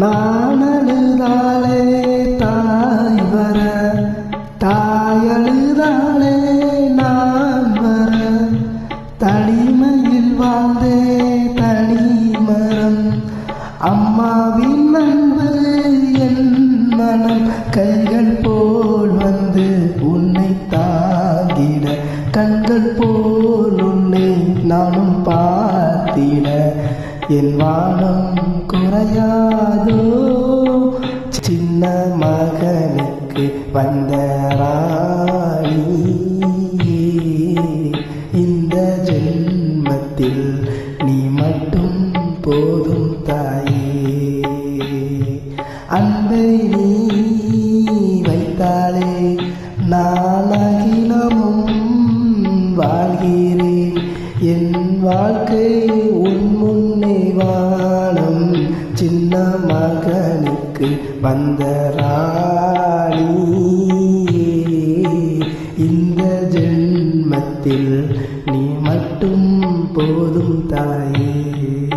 நானழுதாளே தாய் வர தாயழுதாளே நான் வர. தனிமையில் வாழ்ந்தே தனி மரம் அம்மாவின் அன்பு என் மனம். கைகள் போல் வந்து உன்னை தாங்கிட கண்கள் போல் உன்னை நானும் பார்த்திட. என் வானம் குறையாதோ? சின்ன மகனுக்கு வந்த ராணி இந்த ஜென்மத்தில் நீ மட்டும் போதும் தாயே. அன்பை நீ வைத்தாலே நான் வாழ்க்கை உன் முன்னே சின்ன மகனுக்கு வந்த ராணி இந்த ஜென்மத்தில் நீ மட்டும் போதும் தாயே.